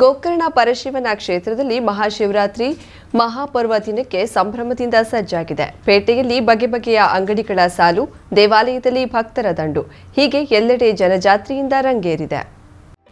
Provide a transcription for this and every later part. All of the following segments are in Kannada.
ಗೋಕರ್ಣ ಪರಶಿವನ ಕ್ಷೇತ್ರದಲ್ಲಿ ಮಹಾಶಿವರಾತ್ರಿ ಮಹಾಪರ್ವ ದಿನಕ್ಕೆ ಸಂಭ್ರಮದಿಂದ ಸಜ್ಜಾಗಿದೆ. ಪೇಟೆಯಲ್ಲಿ ಬಗೆ ಬಗೆಯ ಅಂಗಡಿಗಳ ಸಾಲು, ದೇವಾಲಯದಲ್ಲಿ ಭಕ್ತರ ದಂಡು. ಹೀಗೆ ಎಲ್ಲೆಡೆ ಜನಜಾತ್ರೆಯಿಂದ ರಂಗೇರಿದೆ.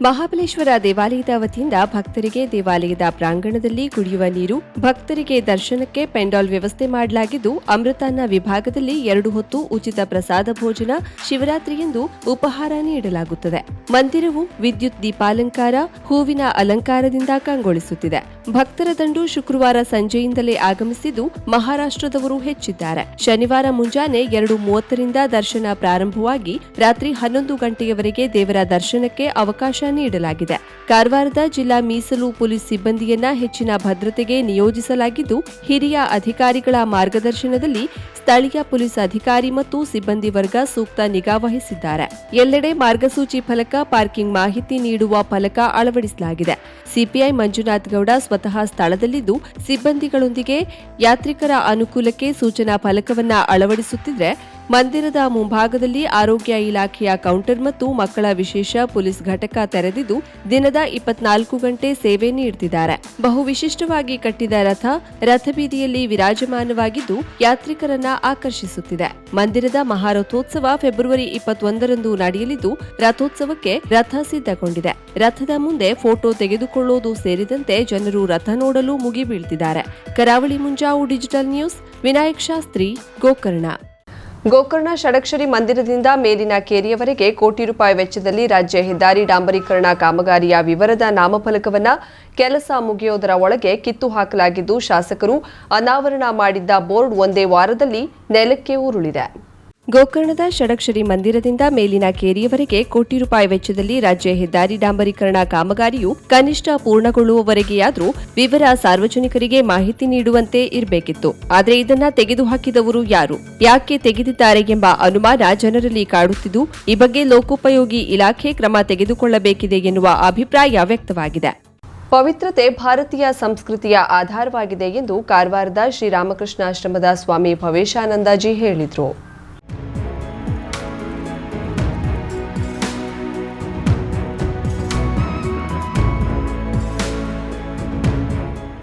ಮಹಾಬಲೇಶ್ವರ ದೇವಾಲಯದ ವತಿಯಿಂದ ಭಕ್ತರಿಗೆ ದೇವಾಲಯದ ಪ್ರಾಂಗಣದಲ್ಲಿ ಕುಡಿಯುವ ನೀರು, ಭಕ್ತರಿಗೆ ದರ್ಶನಕ್ಕೆ ಪೆಂಡಾಲ್ ವ್ಯವಸ್ಥೆ ಮಾಡಲಾಗಿದ್ದು, ಅಮೃತಾನ್ನ ವಿಭಾಗದಲ್ಲಿ ಎರಡು ಹೊತ್ತು ಉಚಿತ ಪ್ರಸಾದ ಭೋಜನ ಶಿವರಾತ್ರಿಯಂದು ಉಪಹಾರ ನೀಡಲಾಗುತ್ತದೆ. ಮಂದಿರವು ವಿದ್ಯುತ್ ದೀಪಾಲಂಕಾರ, ಹೂವಿನ ಅಲಂಕಾರದಿಂದ ಕಂಗೊಳಿಸುತ್ತಿದೆ. ಭಕ್ತರ ದಂಡು ಶುಕ್ರವಾರ ಸಂಜೆಯಿಂದಲೇ ಆಗಮಿಸಿದ್ದು, ಮಹಾರಾಷ್ಟ್ರದವರು ಹೆಚ್ಚಿದ್ದಾರೆ. ಶನಿವಾರ ಮುಂಜಾನೆ ಎರಡು ಮೂವತ್ತರಿಂದ ದರ್ಶನ ಪ್ರಾರಂಭವಾಗಿ ರಾತ್ರಿ ಹನ್ನೊಂದು ಗಂಟೆಯವರೆಗೆ ದೇವರ ದರ್ಶನಕ್ಕೆ ಅವಕಾಶ ನೀಡಲಾಗಿದೆ. ಕಾರವಾರದ ಜಿಲ್ಲಾ ಮೀಸಲು ಪೊಲೀಸ್ ಸಿಬ್ಬಂದಿಯನ್ನ ಹೆಚ್ಚಿನ ಭದ್ರತೆಗೆ ನಿಯೋಜಿಸಲಾಗಿದ್ದು, ಹಿರಿಯ ಅಧಿಕಾರಿಗಳ ಮಾರ್ಗದರ್ಶನದಲ್ಲಿ ಸ್ಥಳೀಯ ಪೊಲೀಸ್ ಅಧಿಕಾರಿ ಮತ್ತು ಸಿಬ್ಬಂದಿ ವರ್ಗ ಸೂಕ್ತ ನಿಗಾ ವಹಿಸಿದ್ದಾರೆ. ಎಲ್ಲೆಡೆ ಮಾರ್ಗಸೂಚಿ ಫಲಕ, ಪಾರ್ಕಿಂಗ್ ಮಾಹಿತಿ ನೀಡುವ ಫಲಕ ಅಳವಡಿಸಲಾಗಿದೆ. ಸಿಪಿಐ ಮಂಜುನಾಥ್ ಗೌಡ ಸ್ವತಃ ಸ್ಥಳದಲ್ಲಿದ್ದು, ಸಿಬ್ಬಂದಿಗಳೊಂದಿಗೆ ಯಾತ್ರಿಕರ ಅನುಕೂಲಕ್ಕೆ ಸೂಚನಾ ಫಲಕವನ್ನ ಅಳವಡಿಸುತ್ತಿದ್ರೆ ಮಂದಿರದ ಮುಂಭಾಗದಲ್ಲಿ ಆರೋಗ್ಯ ಇಲಾಖೆಯ ಕೌಂಟರ್ ಮತ್ತು ಮಕ್ಕಳ ವಿಶೇಷ ಪೊಲೀಸ್ ಘಟಕ ತೆರೆದಿದ್ದು ದಿನದ ಇಪ್ಪತ್ನಾಲ್ಕು ಗಂಟೆ ಸೇವೆ ನೀಡುತ್ತಿದ್ದಾರೆ ಬಹು ವಿಶಿಷ್ಟವಾಗಿ ಕಟ್ಟಿದ ರಥ ರಥಬೀದಿಯಲ್ಲಿ ವಿರಾಜಮಾನವಾಗಿದ್ದು ಯಾತ್ರಿಕರನ್ನ ಆಕರ್ಷಿಸುತ್ತಿದೆ. ಮಂದಿರದ ಮಹಾರಥೋತ್ಸವ ಫೆಬ್ರವರಿ ಇಪ್ಪತ್ತೊಂದರಂದು ನಡೆಯಲಿದ್ದು ರಥೋತ್ಸವಕ್ಕೆ ರಥ ಸಿದ್ಧಗೊಂಡಿದೆ. ರಥದ ಮುಂದೆ ಫೋಟೋ ತೆಗೆದುಕೊಳ್ಳುವುದು ಸೇರಿದಂತೆ ಜನರು ರಥ ನೋಡಲು ಮುಗಿಬೀಳ್ತಿದ್ದಾರೆ. Karavali Munjavu digital news, Vinayak Shastri, Gokarna. Gokarna Shadakshari ಮಂದಿರದಿಂದ ಮೇಲಿನ ಕೇರಿಯವರೆಗೆ ಕೋಟಿ ರೂಪಾಯಿ ವೆಚ್ಚದಲ್ಲಿ ರಾಜ್ಯ ಹೆದ್ದಾರಿ ಡಾಂಬರೀಕರಣ ಕಾಮಗಾರಿಯ ವಿವರದ ನಾಮಫಲಕವನ್ನ ಕೆಲಸ ಮುಗಿಯೋದರ ಒಳಗೆ ಕಿತ್ತು ಹಾಕಲಾಗಿದ್ದು ಶಾಸಕರು ಅನಾವರಣ ಮಾಡಿದ್ದ ಬೋರ್ಡ್ ಒಂದೇ ವಾರದಲ್ಲಿ ನೆಲಕ್ಕೆ ಉರುಳಿದೆ. ಗೋಕರ್ಣದ ಷಡಕ್ಷರಿ ಮಂದಿರದಿಂದ ಮೇಲಿನ ಕೇರಿಯವರೆಗೆ ಕೋಟಿ ರೂಪಾಯಿ ವೆಚ್ಚದಲ್ಲಿ ರಾಜ್ಯ ಹೆದ್ದಾರಿ ಡಾಂಬರೀಕರಣ ಕಾಮಗಾರಿಯು ಕನಿಷ್ಠ ಪೂರ್ಣಗೊಳ್ಳುವವರೆಗೆಯಾದರೂ ವಿವರ ಸಾರ್ವಜನಿಕರಿಗೆ ಮಾಹಿತಿ ನೀಡುವಂತೆ ಇರಬೇಕಿತ್ತು. ಆದರೆ ಇದನ್ನ ತೆಗೆದುಹಾಕಿದವರು ಯಾರು? ಯಾಕೆ ತೆಗೆದಿದ್ದಾರೆ ಎಂಬ ಅನುಮಾನ ಜನರಲ್ಲಿ ಕಾಡುತ್ತಿದ್ದು, ಈ ಬಗ್ಗೆ ಲೋಕೋಪಯೋಗಿ ಇಲಾಖೆ ಕ್ರಮ ತೆಗೆದುಕೊಳ್ಳಬೇಕಿದೆ ಎನ್ನುವ ಅಭಿಪ್ರಾಯ ವ್ಯಕ್ತವಾಗಿದೆ. ಪವಿತ್ರತೆ ಭಾರತೀಯ ಸಂಸ್ಕೃತಿಯ ಆಧಾರವಾಗಿದೆ ಎಂದು ಕಾರವಾರದ ಶ್ರೀರಾಮಕೃಷ್ಣಾಶ್ರಮದ ಸ್ವಾಮಿ ಭವೇಶಾನಂದಜಿ ಹೇಳಿದರು. Thank you.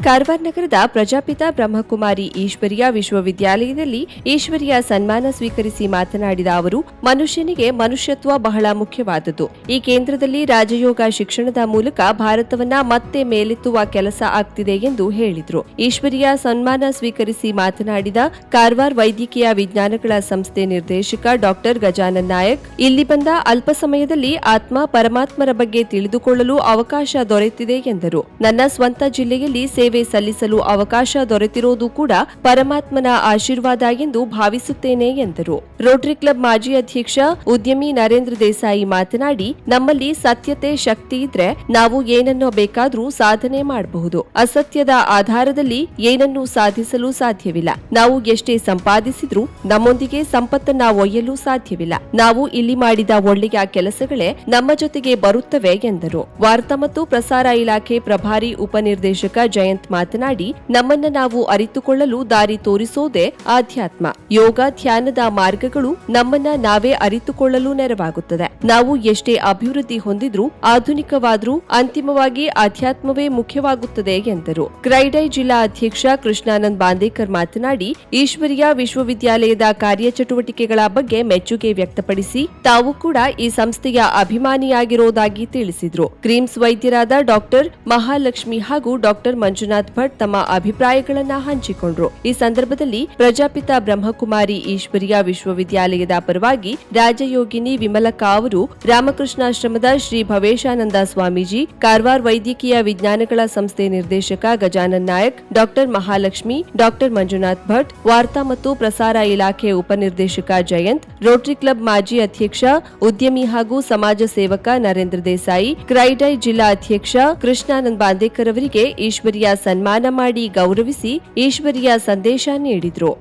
ಕಾರವಾರ ನಗರದ ಪ್ರಜಾಪಿತ ಬ್ರಹ್ಮಕುಮಾರಿ ಈಶ್ವರಿಯ ವಿಶ್ವವಿದ್ಯಾಲಯದಲ್ಲಿ ಈಶ್ವರಿಯ ಸನ್ಮಾನ ಸ್ವೀಕರಿಸಿ ಮಾತನಾಡಿದ ಅವರು, ಮನುಷ್ಯನಿಗೆ ಮನುಷ್ಯತ್ವ ಬಹಳ ಮುಖ್ಯವಾದದ್ದು. ಈ ಕೇಂದ್ರದಲ್ಲಿ ರಾಜಯೋಗ ಶಿಕ್ಷಣದ ಮೂಲಕ ಭಾರತವನ್ನ ಮತ್ತೆ ಮೇಲೆತ್ತುವ ಕೆಲಸ ಆಗ್ತಿದೆ ಎಂದು ಹೇಳಿದರು. ಈಶ್ವರಿಯ ಸನ್ಮಾನ ಸ್ವೀಕರಿಸಿ ಮಾತನಾಡಿದ ಕಾರವಾರ ವೈದ್ಯಕೀಯ ವಿಜ್ಞಾನಗಳ ಸಂಸ್ಥೆ ನಿರ್ದೇಶಕ ಡಾಕ್ಟರ್ ಗಜಾನನ್ ನಾಯಕ್, ಇಲ್ಲಿ ಬಂದ ಅಲ್ಪ ಸಮಯದಲ್ಲಿ ಆತ್ಮ ಪರಮಾತ್ಮರ ಬಗ್ಗೆ ತಿಳಿದುಕೊಳ್ಳಲು ಅವಕಾಶ ದೊರೆತಿದೆ ಎಂದರು. ನನ್ನ ಸ್ವಂತ ಜಿಲ್ಲೆಯಲ್ಲಿ ಸೇವೆ ಸಲ್ಲಿಸಲು ಅವಕಾಶ ದೊರೆತಿರೋದು ಕೂಡ ಪರಮಾತ್ಮನ ಆಶೀರ್ವಾದ ಎಂದು ಭಾವಿಸುತ್ತೇನೆ ಎಂದರು. ರೋಟರಿ ಕ್ಲಬ್ ಮಾಜಿ ಅಧ್ಯಕ್ಷ ಉದ್ಯಮಿ ನರೇಂದ್ರ ದೇಸಾಯಿ ಮಾತನಾಡಿ, ನಮ್ಮಲ್ಲಿ ಸತ್ಯತೆ, ಶಕ್ತಿ ಇದ್ರೆ ನಾವು ಏನನ್ನೋ ಬೇಕಾದ್ರೂ ಸಾಧನೆ ಮಾಡಬಹುದು. ಅಸತ್ಯದ ಆಧಾರದಲ್ಲಿ ಏನನ್ನೂ ಸಾಧಿಸಲು ಸಾಧ್ಯವಿಲ್ಲ. ನಾವು ಎಷ್ಟೇ ಸಂಪಾದಿಸಿದ್ರೂ ನಮ್ಮೊಂದಿಗೆ ಸಂಪತ್ತನ್ನ ಒಯ್ಯಲು ಸಾಧ್ಯವಿಲ್ಲ. ನಾವು ಇಲ್ಲಿ ಮಾಡಿದ ಒಳ್ಳೆಯ ಕೆಲಸಗಳೇ ನಮ್ಮ ಜೊತೆಗೆ ಬರುತ್ತವೆ ಎಂದರು. ವಾರ್ತಾ ಮತ್ತು ಪ್ರಸಾರ ಇಲಾಖೆ ಪ್ರಭಾರಿ ಉಪನಿರ್ದೇಶಕ ಜಯಂತ್ ಮಾತನಾಡಿ, ನಮ್ಮನ್ನ ನಾವು ಅರಿತುಕೊಳ್ಳಲು ದಾರಿ ತೋರಿಸೋದೇ ಆಧ್ಯಾತ್ಮ. ಯೋಗ, ಧ್ಯಾನದ ಮಾರ್ಗಗಳು ನಮ್ಮನ್ನ ನಾವೇ ಅರಿತುಕೊಳ್ಳಲು ನೆರವಾಗುತ್ತದೆ. ನಾವು ಎಷ್ಟೇ ಅಭಿವೃದ್ಧಿ ಹೊಂದಿದ್ರೂ, ಆಧುನಿಕವಾದರೂ ಅಂತಿಮವಾಗಿ ಆಧ್ಯಾತ್ಮವೇ ಮುಖ್ಯವಾಗುತ್ತದೆ ಎಂದರು. ಕ್ರೈಡೈ ಜಿಲ್ಲಾ ಅಧ್ಯಕ್ಷ ಕೃಷ್ಣಾನಂದ್ ಬಾಂದೇಕರ್ ಮಾತನಾಡಿ, ಈಶ್ವರಿಯ ವಿಶ್ವವಿದ್ಯಾಲಯದ ಕಾರ್ಯಚಟುವಟಿಕೆಗಳ ಬಗ್ಗೆ ಮೆಚ್ಚುಗೆ ವ್ಯಕ್ತಪಡಿಸಿ, ತಾವು ಕೂಡ ಈ ಸಂಸ್ಥೆಯ ಅಭಿಮಾನಿಯಾಗಿರೋದಾಗಿ ತಿಳಿಸಿದ್ರು. ಕ್ರೀಮ್ಸ್ ವೈದ್ಯರಾದ ಡಾಕ್ಟರ್ ಮಹಾಲಕ್ಷ್ಮಿ ಹಾಗೂ ಡಾಕ್ಟರ್ ಮಂಜುನಾಥ್ ಭಟ್ ತಮ್ಮ ಅಭಿಪ್ರಾಯಗಳನ್ನು ಹಂಚಿಕೊಂಡ್ರು. ಈ ಸಂದರ್ಭದಲ್ಲಿ ಪ್ರಜಾಪಿತ ಬ್ರಹ್ಮಕುಮಾರಿ ಈಶ್ವರಿಯ ವಿಶ್ವವಿದ್ಯಾಲಯದ ಪರವಾಗಿ ರಾಜಯೋಗಿನಿ ವಿಮಲಕಾ ಅವರು ರಾಮಕೃಷ್ಣಾಶ್ರಮದ ಶ್ರೀ ಭವೇಶಾನಂದ ಸ್ವಾಮೀಜಿ, ಕಾರವಾರ ವೈದ್ಯಕೀಯ ವಿಜ್ಞಾನಗಳ ಸಂಸ್ಥೆ ನಿರ್ದೇಶಕ ಗಜಾನನ್ ನಾಯಕ್, ಡಾಕ್ಟರ್ ಮಹಾಲಕ್ಷ್ಮಿ, ಡಾಕ್ಟರ್ ಮಂಜುನಾಥ್ ಭಟ್, ವಾರ್ತಾ ಮತ್ತು ಪ್ರಸಾರ ಇಲಾಖೆ ಉಪನಿರ್ದೇಶಕ ಜಯಂತ್, ರೋಟರಿ ಕ್ಲಬ್ ಮಾಜಿ ಅಧ್ಯಕ್ಷ, ಉದ್ಯಮಿ ಹಾಗೂ ಸಮಾಜ ಸೇವಕ ನರೇಂದ್ರ ದೇಸಾಯಿ ಕ್ರೈಡೈ ಜಿಲ್ಲಾ ಅಧ್ಯಕ್ಷ ಕೃಷ್ಣಾನಂದ್ ಬಾಂದೇಕರ್ ಅವರಿಗೆ ಈಶ್ವರಿಯ ಸನ್ಮಾನ ಮಾಡಿ ಗೌರವಿಸಿ ಈಶ್ವರಿಯ ಸಂದೇಶ ನೀಡಿದರು.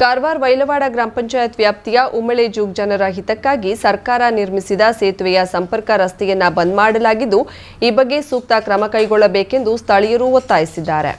ಕಾರವಾರ ವೈಲವಾಡ ಗ್ರಾಮ ಪಂಚಾಯತ್ ವ್ಯಾಪ್ತಿಯ ಉಮ್ಮಳೆ ಜೂಗ್ ಜನರ ಹಿತಕ್ಕಾಗಿ ಸರ್ಕಾರ ನಿರ್ಮಿಸಿದ ಸೇತುವೆಯ ಸಂಪರ್ಕ ರಸ್ತೆಯನ್ನ ಬಂದ್ ಮಾಡಲಾಗಿದ್ದು, ಈ ಬಗ್ಗೆ ಸೂಕ್ತ ಕ್ರಮ ಕೈಗೊಳ್ಳಬೇಕೆಂದು ಸ್ಥಳೀಯರು ಒತ್ತಾಯಿಸಿದ್ದಾರೆ.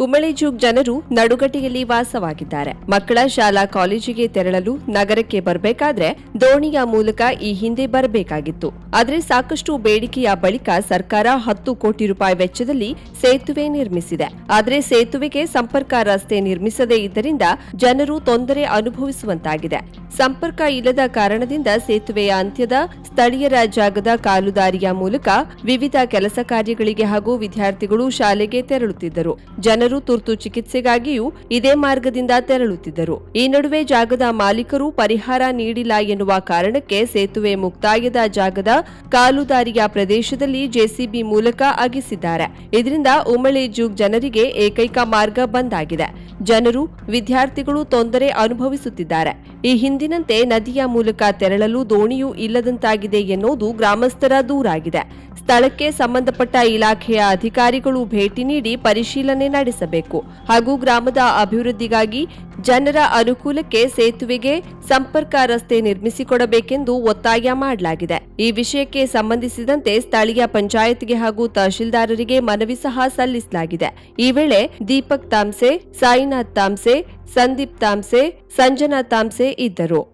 ಕುಮಳಿಜೂಗ್ ಜನರು ನಡುಗಟ್ಟಿಯಲ್ಲಿ ವಾಸವಾಗಿದ್ದಾರೆ. ಮಕ್ಕಳ ಶಾಲಾ ಕಾಲೇಜಿಗೆ ತೆರಳಲು ನಗರಕ್ಕೆ ಬರಬೇಕಾದ್ರೆ ದೋಣಿಯ ಮೂಲಕ ಈ ಹಿಂದೆ ಬರಬೇಕಾಗಿತ್ತು. ಆದರೆ ಸಾಕಷ್ಟು ಬೇಡಿಕೆಯ ಬಳಿಕ ಸರ್ಕಾರ ಹತ್ತು ಕೋಟಿ ರೂಪಾಯಿ ವೆಚ್ಚದಲ್ಲಿ ಸೇತುವೆ ನಿರ್ಮಿಸಿದೆ. ಆದರೆ ಸೇತುವೆಗೆ ಸಂಪರ್ಕ ರಸ್ತೆ ನಿರ್ಮಿಸದೇ ಇದ್ದರಿಂದ ಜನರು ತೊಂದರೆ ಅನುಭವಿಸುವಂತಾಗಿದೆ. ಸಂಪರ್ಕ ಇಲ್ಲದ ಕಾರಣದಿಂದ ಸೇತುವೆಯ ಅಂತ್ಯದ ಸ್ಥಳೀಯರ ಜಾಗದ ಕಾಲುದಾರಿಯ ಮೂಲಕ ವಿವಿಧ ಕೆಲಸ ಕಾರ್ಯಗಳಿಗೆ ಹಾಗೂ ವಿದ್ಯಾರ್ಥಿಗಳು ಶಾಲೆಗೆ ತೆರಳುತ್ತಿದ್ದರು. ಜನರು ತುರ್ತು ಚಿಕಿತ್ಸೆಗಾಗಿಯೂ ಇದೇ ಮಾರ್ಗದಿಂದ ತೆರಳುತ್ತಿದ್ದರು. ಈ ನಡುವೆ ಜಾಗದ ಮಾಲೀಕರು ಪರಿಹಾರ ನೀಡಿಲ್ಲ ಎನ್ನುವ ಕಾರಣಕ್ಕೆ ಸೇತುವೆ ಮುಕ್ತಾಯದ ಜಾಗದ ಕಾಲುದಾರಿಯ ಪ್ರದೇಶದಲ್ಲಿ ಜೆಸಿಬಿ ಮೂಲಕ ಅಗಿಸಿದ್ದಾರೆ. ಇದರಿಂದ ಉಮಳಿ ಜೂಗ್ ಜನರಿಗೆ ಏಕೈಕ ಮಾರ್ಗ ಬಂದ್ ಜನರು, ವಿದ್ಯಾರ್ಥಿಗಳು ತೊಂದರೆ ಅನುಭವಿಸುತ್ತಿದ್ದಾರೆ. ಈ ಹಿಂದಿನಂತೆ ನದಿಯ ಮೂಲಕ ತೆರಳಲು ದೋಣಿಯೂ ಇಲ್ಲದಂತಾಗಿದೆ ಎನ್ನುವುದು ಗ್ರಾಮಸ್ಥರ ದೂರಾಗಿದೆ. ಸ್ಥಳಕ್ಕೆ ಸಂಬಂಧಪಟ್ಟ ಇಲಾಖೆಯ ಅಧಿಕಾರಿಗಳು ಭೇಟಿ ನೀಡಿ ಪರಿಶೀಲನೆ ನಡೆಸಬೇಕು. ಹಾಗೂ ಗ್ರಾಮದ ಅಭಿವೃದ್ಧಿಗಾಗಿ ಜನರ ಅನುಕೂಲಕ್ಕೆ ಸೇತುವೆಗೆ ಸಂಪರ್ಕ ರಸ್ತೆ ನಿರ್ಮಿಸಿಕೊಡಬೇಕೆಂದು ಒತ್ತಾಯ ಮಾಡಲಾಗಿದೆ. ಈ ವಿಷಯಕ್ಕೆ ಸಂಬಂಧಿಸಿದಂತೆ ಸ್ಥಳೀಯ ಪಂಚಾಯತ್ಗೆ ಹಾಗೂ ತಹಶೀಲ್ದಾರರಿಗೆ ಮನವಿ ಸಹ ಸಲ್ಲಿಸಲಾಗಿದೆ. ಈ ವೇಳೆ ದೀಪಕ್ ತಾಮ್ಸೆ, ಸಾಯಿನಾಥ್ ತಾಮ್ಸೆ, ಸಂದೀಪ್ ತಾಮ್ಸೆ, ಸಂಜನಾ ತಾಮ್ಸೆ ಇದ್ದರು.